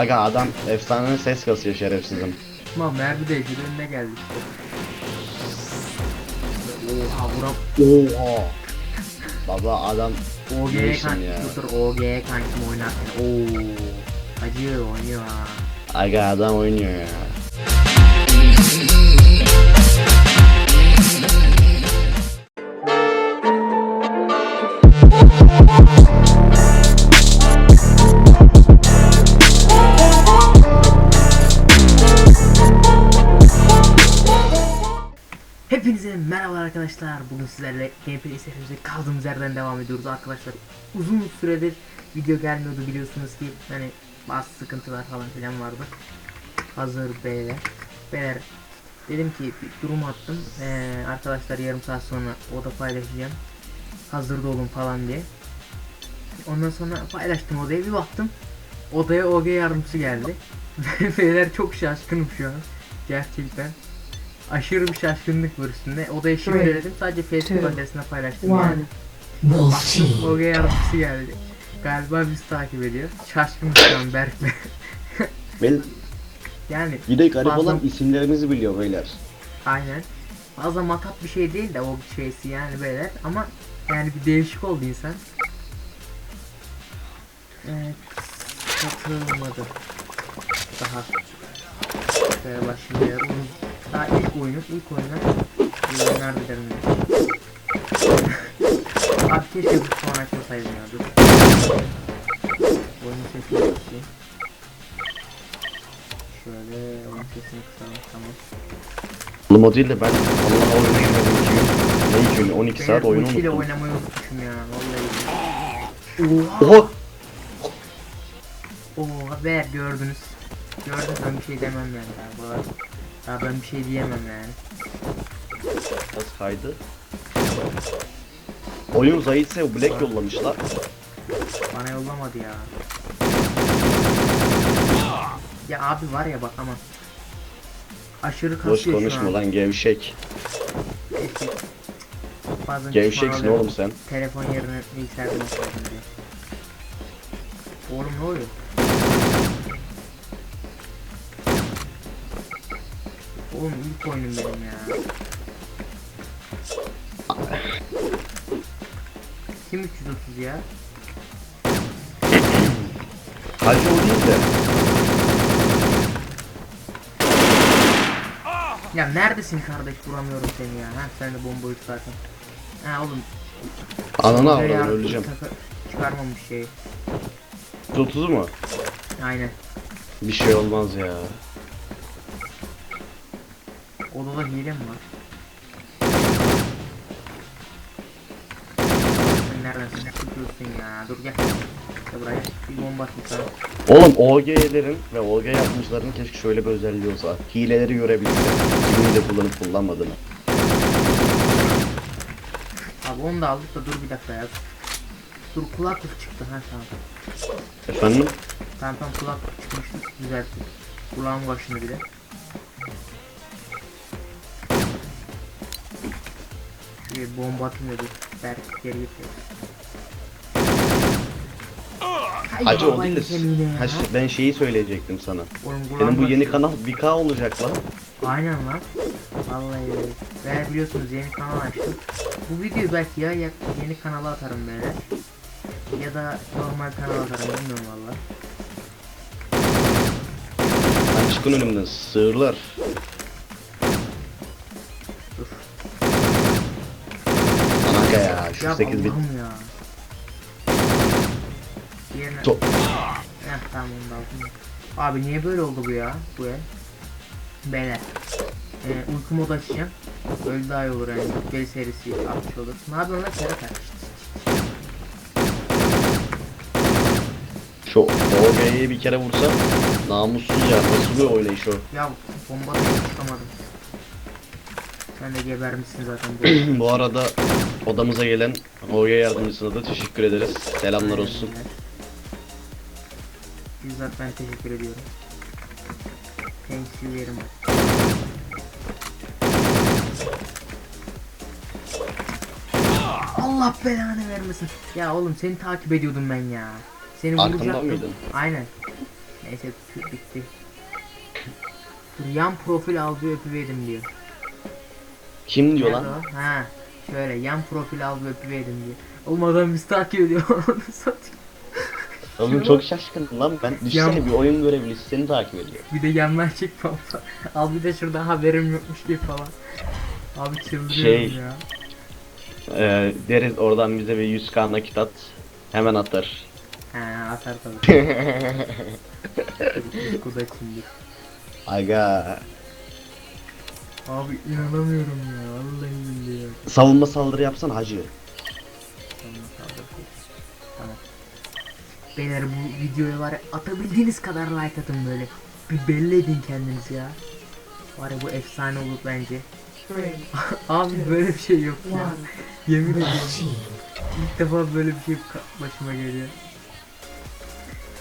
Aga adam efsane ses kasıyor şerefsizim. Tamam mermi değdi önüne geldi. Oha vuram. Oha. Baba adam OG'ye Neysin kanki ya? dur OG'ye kankim oynatma. Oo. Acı oynuyor ha. Aga adam oynuyor ya. Arkadaşlar. Bugün sizlerle gameplay serimize kaldığımız yerden devam ediyoruz arkadaşlar. Uzun süredir video gelmiyordu biliyorsunuz ki hani bazı sıkıntılar falan filan vardı. Hazır beyler. Beyler dedim ki bir durum attım. Ee, arkadaşlar yarım saat sonra oda paylaşacağım. Hazırda olun falan diye. Ondan sonra paylaştım odaya bir baktım. Odaya OG yardımcısı geldi. beyler çok şaşkınım şu an. Gerçekten aşırı bir şaşkınlık var üstünde. Odaya şimdi Three, dedim sadece Facebook two, adresine paylaştım One. yani. Team. OG yardımcısı geldi. Galiba bizi takip ediyor. Şaşkınım şu an Berk Bey. Ben yani bir de garip Bazen- olan isimlerimizi biliyor beyler. aynen. Fazla matap bir şey değil de o şeysi yani beyler ama yani bir değişik oldu insan. Evet. Katılmadı. Daha. Şöyle başlayalım. Daha ilk oyunu, ilk oyuna iyi oyunlar dilerim. Abi keşke bu son açmasaydım ya. Dur. Oyunun sesini kısayım. Şöyle oyun sesini kısalım tamam. Oğlum o değil de ben Allah oyuna girmedim iki gün. Ne iki gün? 12 saat oyunu unuttum. oynamayı unutmuşum ya vallahi. Oha. Oha! Ver gördünüz. Gördünüz ben bir şey demem yani daha Daha ben bir şey diyemem yani. Nasıl kaydı? Oyun zayıfsa Black yollamışlar. Bana yollamadı ya. Ya abi var ya bak ama. Aşırı Boş kasıyor şu konuşma an. lan gevşek. Bazen Gevşeksin oğlum sen. Telefon yerine bilgisayardan okuyordum diye. Oğlum ne oluyor? Oğlum ilk oyunum benim ya. Kim 330 ya? Hacı o değil de. Ya neredesin kardeş vuramıyorum seni ya. Ha sen de bomba üç zaten. Ha oğlum. Ananı avradım öleceğim. Çıkarmamış şey. 30 mu? Aynen. Bir şey olmaz ya. Odada hile mi var? Sen nereden çıkıyorsun ya? Dur gel. Buraya. Bir bomba. Oğlum OG'lerin ve OG yapmışların keşke şöyle bir özelliği olsa. Hileleri görebilse. Kimin de kullanıp kullanmadığını. Abi onu da aldık da dur bir dakika ya. Dur kulaklık çıktı ha tamam. Efendim? Tamam tamam kulaklık çıkmıştı. Düzelttik. Kulağın başını bile. Bir bomba atayım dur. Berk geri gitti. Hacı o değil de. Hacı, ben şeyi söyleyecektim sana. Oğlum, Senin bu yeni kanal 1K olacak lan. Aynen lan. Vallahi. Ve biliyorsunuz yeni kanal açtım. Bu videoyu belki ya ya- yeni kanala atarım böyle. Ya da normal kanala atarım bilmiyorum valla. Lan çıkın önümden sığırlar. Ya şu Ya 8 bit. Allah'ım ya. Heh tamam da aldım. Abi niye böyle oldu bu ya? Bu el. Beyler. Ee, uyku modu açacağım. Öyle daha iyi olur yani. Gel serisi atmış olur. Ne yapıyorsun lan Serhat? Şu OG'yi bir kere vursam namussuzca nasıl bir oynayış o. Ya bomba çıkamadım. Sen de gebermişsin zaten bu. Arada odamıza gelen OG yardımcısına da teşekkür ederiz. Selamlar olsun. Bizzat ben teşekkür ediyorum. Very much. Allah belanı vermesin. Ya oğlum seni takip ediyordum ben ya. Seni Arkamda vuracaktım. mıydın? Aynen. Neyse bitti. Yan profil al bir öpüverdim diyor. Kim diyor Nerede lan? o? Ha. Şöyle yan profil al bir öpüverdim diyor. Oğlum adam bizi takip ediyor. Onu satayım. Oğlum çok şaşkınım lan ben. Düşünsene Ya- bir oyun görevlisi seni takip ediyor. bir de yandan çek falan. al bir de şurada haberim yokmuş gibi falan. Abi çıldırıyorum Şey- ya. Ee, deriz oradan bize bir 100k nakit at. Hemen atar. He atar tabii. Kuda şimdi. Aga. Abi inanamıyorum ya. Vallahi billahi. Savunma saldırı yapsan hacı. Tamam. Beyler bu videoya var ya, atabildiğiniz kadar like atın böyle. Bir belli edin kendinizi ya. Var ya bu efsane olur bence. Abi böyle bir şey yok ya. Yemin ediyorum. İlk defa böyle bir şey başıma geliyor.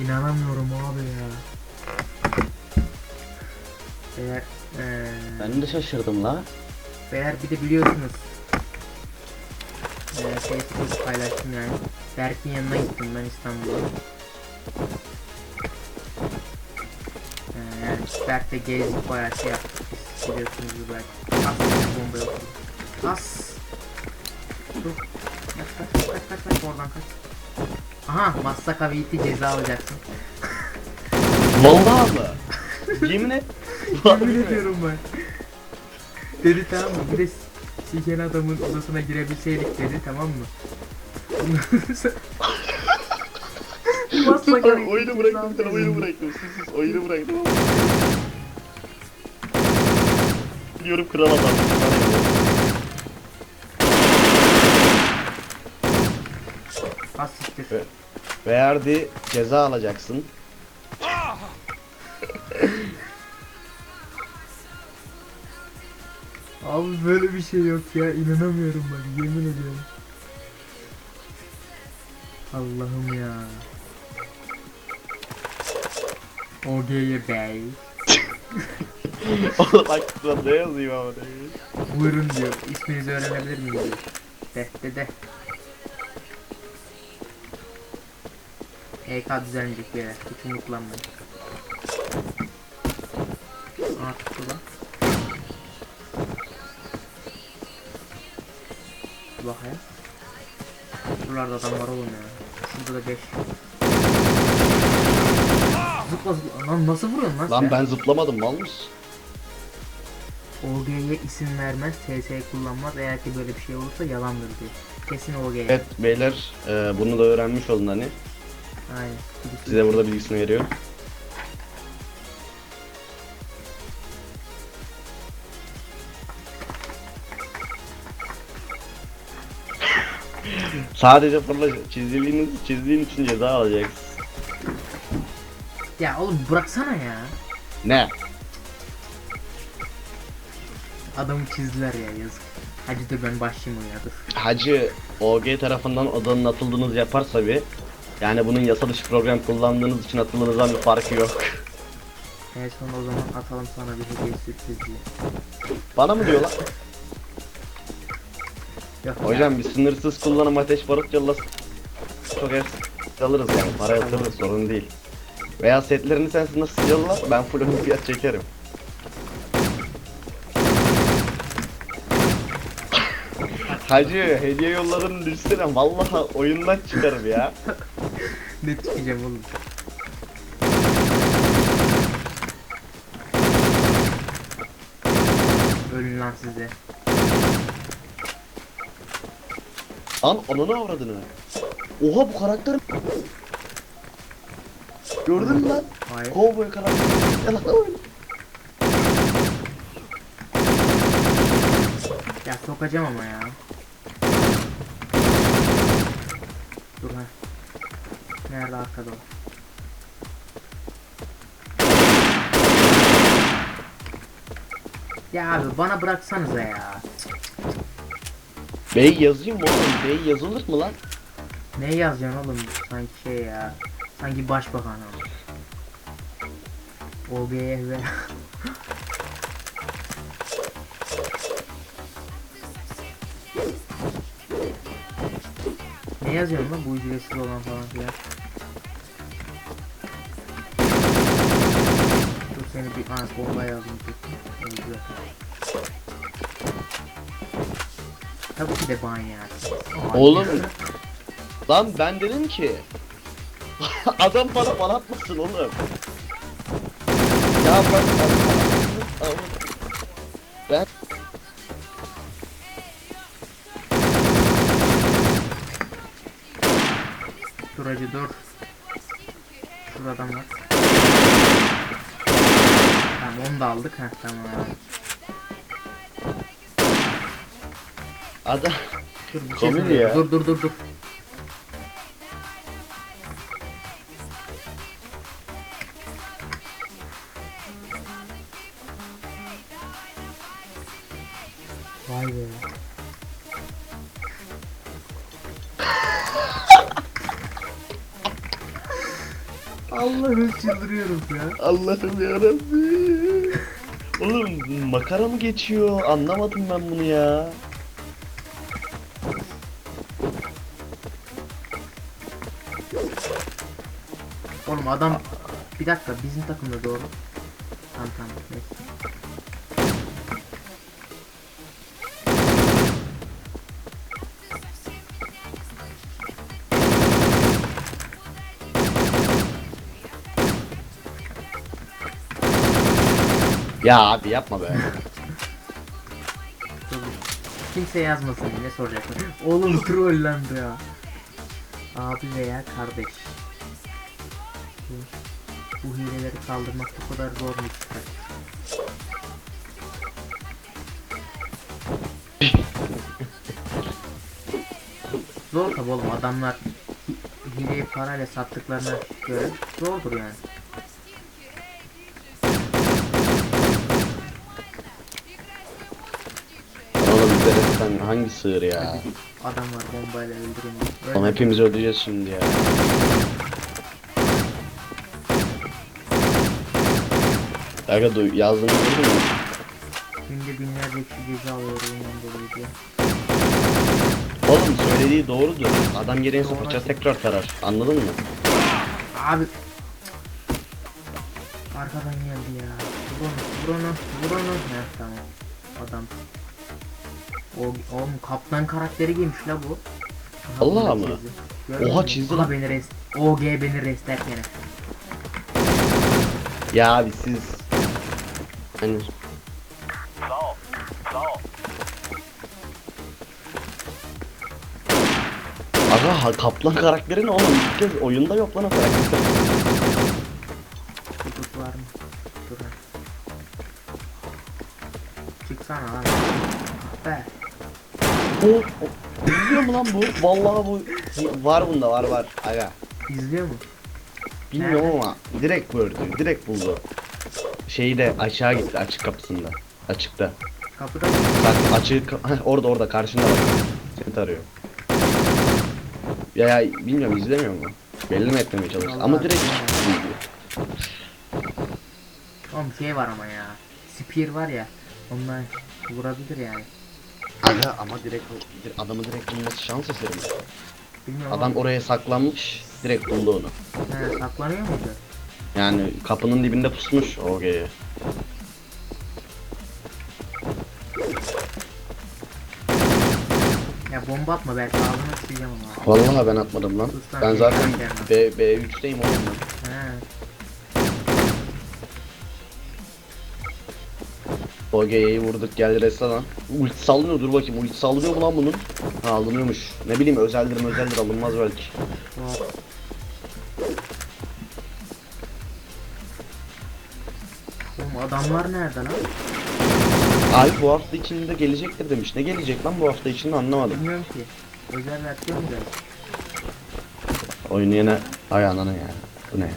İnanamıyorum abi ya. Beyler, eee Ben de şaşırdım la. Beyler bir de biliyorsunuz. Ee, Facebook paylaştım yani. Berk'in yanına gittim ben İstanbul'a. Ee, yani Berk'le gezdik bayağı şey yaptık. Biliyorsunuz belki. As bomba yok. As. Dur. Kaç kaç kaç kaç kaç oradan kaç. Aha Massaka VT ceza alacaksın. Vallahi mı? Yemin et. Yemin ediyorum ben. Dedi tamam mı? Bir de siken adamın odasına girebilseydik dedi tamam mı? Maslak abi, oyunu bıraktım tane oyunu bıraktım. Sus sus oyunu bıraktım. Biliyorum kral adam. Evet. Verdi ceza alacaksın. Abi böyle bir şey yok ya inanamıyorum ben yemin ediyorum. Allah'ım ya. OG'ye bey. Oğlum aklımda ne yazayım ama değil. Buyurun diyor. İsminizi öğrenebilir miyim diyor. De de de. EK düzenleyecek bir yere. Hiç umutlanmayın. Aa tuttu lan. Dur Bakayım. Buralarda adam var oğlum ya. Şurada da 5. Zıpla zıpla. Lan nasıl vuruyorsun lan Lan sen? ben zıplamadım mal mısın? OG'ye isim vermez, TS kullanmaz. Eğer ki böyle bir şey olursa yalandır diyor. Kesin OG'ye. Evet beyler e, bunu da öğrenmiş olun hani. Aynen. Size burada bilgisini veriyorum. Sadece fırla çizdiğiniz çizdiğin için ceza alacaksın. Ya oğlum bıraksana ya. Ne? Adamı çizdiler ya yazık. Hadi dur ben başlayayım oyuna dur. Hacı OG tarafından odanın atıldığınız yaparsa bir yani bunun yasa dışı program kullandığınız için atıldığınızdan bir farkı yok. En son o zaman atalım sana bir hediye sürpriz diye. Bana mı diyorlar? Yok. Hocam bir sınırsız kullanım ateş barut yollasın. Çok hepsi alırız yani para yatırırız sorun değil. Veya setlerini sen nasıl yolla ben full olimpiyat çekerim. Hacı hediye yolladığını düşsene vallahi oyundan çıkarım ya. Ne çıkacağım oğlum. Ölün lan size. Lan ananı avradını. Oha bu karakter Gördün mü lan? Hayır. Cowboy karakteri. Yalan. Ya sokacağım ama ya. Dur ha. Nerede arkada o? Ya abi bana bıraksanıza ya. Bey yazayım mı oğlum? Bey yazılır mı lan? Ne yazacaksın oğlum sanki şey ya. Sanki başbakan ama. OG'ye ve Ne yazıyorsun lan bu ücretsiz olan falan filan. Seni bir ha, bombaya aldım. Öldü zaten. Tabii ki de ban Oğlum. Lan ben dedim ki adam bana bana atmasın oğlum. Ya ben ben Dur hacı dur. Şurada adam var. Tamam onu da aldık. Heh tamam. Adam Dur bir şey söyleyeyim. ya. Dur dur dur dur. Vay be. Allah'ım çıldırıyorum ya. Allah'ım yarabbim. Oğlum makara mı geçiyor? Anlamadım ben bunu ya. Oğlum adam bir dakika bizim takımda doğru. Tamam tamam. neyse. Ya abi yapma be. Kimse yazmasın ne soracaksın? Oğlum trollendi ya. Abi veya kardeş. Bu, hileleri kaldırmak bu kadar zor mu çıkar? Zor tabi oğlum adamlar hi- hileyi parayla sattıklarına göre zordur yani. Sen hangi sığır ya? Adam var bombayla. Oğlum Öyle. hepimiz öldüreceğiz şimdi ya. Aga duy yazdığını gördün mü? Günde binlerce ceza alıyor bundan dolayı diye. Oğlum söylediği doğrudur. Adam gereğinse fırçası tekrar tarar. Anladın mı? Abi Arkadan geldi ya. Vur onu, vur onu, vur onu. Heh, tamam. Adam. O, oğlum kaplan karakteri giymiş la bu. Aha, Allah mı? Oha, çizdi lan. beni rest. OG beni restler gene. Ya abi siz... Hani... Aga ha, kaplan karakteri ne oğlum? İlk kez oyunda yok lan o karakter. Tutuk var mı? Dur. ha. Çıksana abi. Be. O, o, izliyor mu lan bu? Vallahi bu var bunda var var. Aga. İzliyor mu? Bilmiyorum ama direkt gördü. Direkt buldu. Şeyi de aşağı gitti açık kapısında. Açıkta. Kapıda mı? Bak açık orada orada karşında bak. Seni tarıyor. Ya ya bilmiyorum izlemiyor mu? Belli mi etmemeye çalıştı ama direkt izliyor. Oğlum şey var ama ya. Spear var ya. Ondan vurabilir yani. Aga ama direkt adamı direkt bulması şans eseri mi? Bilmiyorum Adam ama- oraya saklanmış direkt buldu onu. He, saklanıyor muydu? Yani kapının dibinde pusmuş OG'ye. Ya bomba atma belki ağzına sıçacağım ama. Vallahi ben atmadım lan. Sus lan, Ben zaten karakterine. B, B3'teyim oğlum ben. He. OG'yi vurduk geldi restoran. Ulti sallıyor dur bakayım ulti sallıyor mu lan bunun? Ha alınıyormuş. Ne bileyim özeldir özeldir alınmaz belki. Hop. Adamlar nerede lan? Abi bu hafta içinde gelecektir demiş. Ne gelecek lan bu hafta içinde anlamadım. Bilmiyorum ki. Özel versiyon mu geldi? Oyunu yine ay anana ya. Bu ne ya?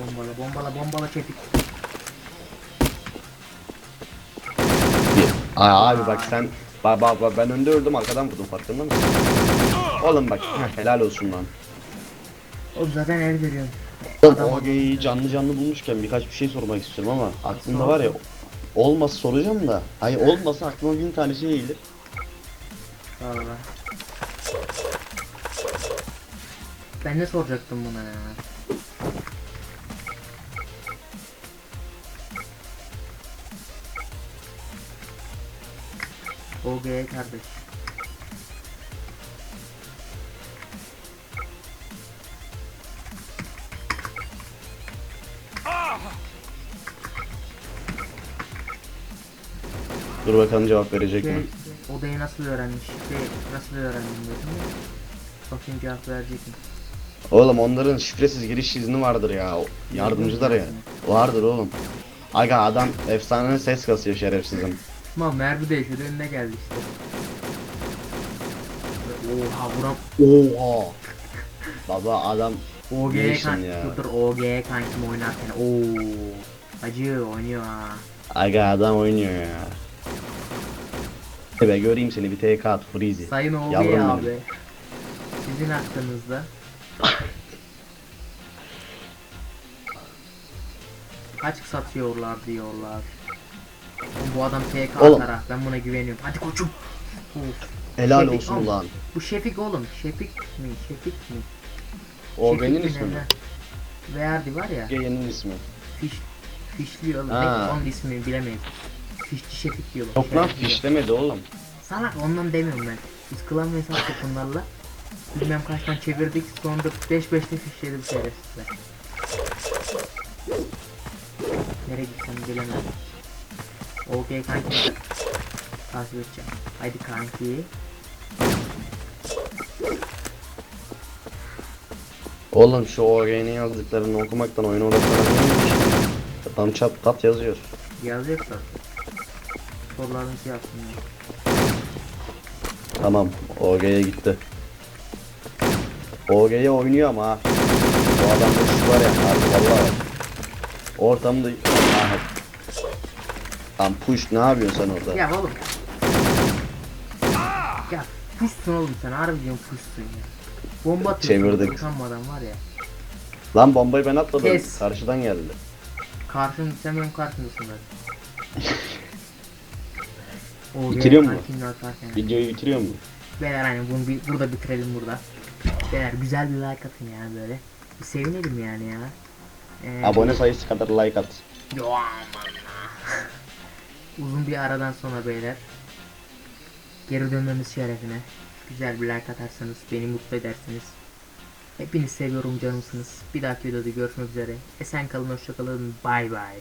Bombala bombala bombala çepik. Bir. Ay abi bak sen Bak bak bak ben önde öldüm arkadan vurdum farkında mısın? Oğlum bak heh, helal olsun lan. Oğlum zaten el veriyorum. OG'yi canlı canlı bulmuşken birkaç bir şey sormak istiyorum ama aklımda var ya olmasa soracağım da. Hayır olmasa aklıma bin tane şey gelir. Ben de soracaktım buna ya. OG kardeş. Dur bakalım cevap verecek Şey, mi? odayı nasıl öğrenmiş? Şey, nasıl öğrendim dedim ya. Bakayım cevap verecek mi? Oğlum onların şifresiz giriş izni vardır ya. Yardımcılar ya. Vardır oğlum. Aga adam efsane ses kasıyor şerefsizim. Ama mermi değişiyor önüne geldi işte. Oha vuram. Oha. Baba adam OG Ne işin kan ya? dur OG kankim oynarken ooo acı oynuyor ha. aga adam oynuyor ya. Be göreyim seni bir TK at Freezy. Sayın OG Yavrum benim. abi. Sizin hakkınızda. Kaç satıyorlar diyorlar. Oğlum Bu adam TK Oğlum. atar ha, ben buna güveniyorum. Hadi koçum. Of. Helal Şefik olsun oğlum. lan. Bu Şefik oğlum. Şefik mi? Şefik mi? O Şefik benim mi ismim. ne? Verdi var ya. Geyenin ismi. Fiş, fişli oğlum. Ha. Onun ismini bilemeyiz. Fişçi Şefik diyorlar. Yok lan Şefik diyor. fişlemedi oğlum. Salak ondan demiyorum ben. Biz klan ve hesap bunlarla. Bilmem kaçtan çevirdik sonra 5-5'te fişledim şerefsizler. Nereye gitsem bilemedim. Okey kanki. Takip edeceğim. Haydi kanki. Oğlum şu OG'nin yazdıklarını okumaktan oyunu odaklanamıyorum. Adam çat tat yazıyor. Yazacaksa. Sorularını şey yapsın ya. Tamam OG'ye gitti. OG'ye oynuyor ama ha. Bu adamda şu var ya harbi valla. Ortamda... Ah. Lan push ne yapıyorsun sen orada? Ya oğlum. Ya puşsun oğlum sen harbi diyorum puşsun ya. Bomba atıyorsun. Çevirdik. Utanmadan var ya. Lan bombayı ben atmadım. Kes. Karşıdan geldi. Karşın sen benim karşımdasın zaten. Bitiriyor mu? Videoyu bitiriyor mu? Beyler hani bunu bir, burada bitirelim burada. Beyler güzel bir like atın yani böyle. Bir sevinelim yani ya. Ee, Abone sayısı kadar like at. Yo aman. Uzun bir aradan sonra beyler. Geri dönmemiz şerefine. Güzel bir like atarsanız beni mutlu edersiniz. Hepinizi seviyorum canımsınız. Bir dahaki videoda görüşmek üzere. Esen kalın hoşça kalın. Bay bay.